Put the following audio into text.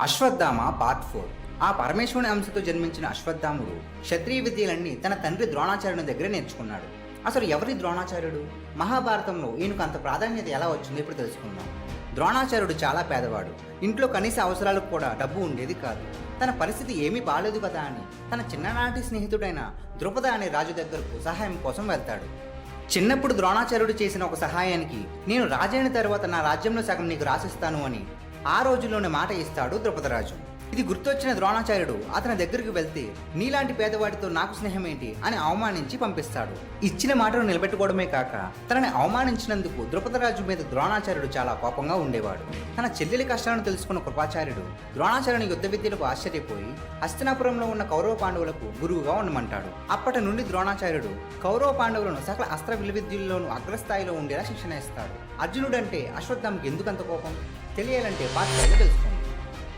Ashwatthama part four. ఆ పరమేశ్వరుని అంశతో జన్మించిన అశ్వత్థాముడు క్షత్రియ విద్యలన్నీ తన తండ్రి ద్రోణాచార్యుని దగ్గర నేర్చుకున్నాడు. అసలు ఎవరి ద్రోణాచార్యుడు? మహాభారతంలో ఈయనకు అంత ప్రాధాన్యత ఎలా వచ్చిందో ఇప్పుడు తెలుసుకుందాం. ద్రోణాచార్యుడు చాలా పేదవాడు. ఇంట్లో కనీస అవసరాలకు కూడా డబ్బు ఉండేది కాదు. తన పరిస్థితి ఏమీ బాలేదు కదా అని తన చిన్ననాటి స్నేహితుడైన ద్రుపద అనే రాజు దగ్గరకు సహాయం కోసం వెళ్తాడు. చిన్నప్పుడు ద్రోణాచార్యుడు చేసిన ఒక సహాయానికి నేను రాజైన తర్వాత నా రాజ్యంలో సగం నీకు రాసిస్తాను అని ఆ రోజుల్లోనే మాట ఇస్తాడు ద్రుపదరాజు. ఇది గుర్తొచ్చిన ద్రోణాచార్యుడు. అతని దగ్గరికి వెళ్తే నీలాంటి పేదవాడితో నాకు స్నేహం ఏంటి అని అవమానించి పంపిస్తాడు. ఇచ్చిన మాటను నిలబెట్టుకోవడమే కాక తనని అవమానించినందుకు ద్రుపదరాజు మీద ద్రోణాచార్యుడు చాలా కోపంగా ఉండేవాడు. తన చెల్లెలి కష్టాలను తెలుసుకున్న కృపాచార్యుడు ద్రోణాచార్యుని యుద్ధ విద్యలకు ఆశ్చర్యపోయి హస్తినాపురంలో ఉన్న కౌరవ పాండవులకు గురువుగా ఉండమంటాడు. అప్పటి నుండి ద్రోణాచార్యుడు కౌరవ పాండవులను సకల అస్త్ర విలువిద్యుల్లోనూ అగ్రస్థాయిలో ఉండేలా శిక్షణ ఇస్తాడు. అర్జునుడంటే అశ్వత్థామకి ఎందుకంత కోపం? తెలియాలంటే పాత్ర తెలుసుకోండి.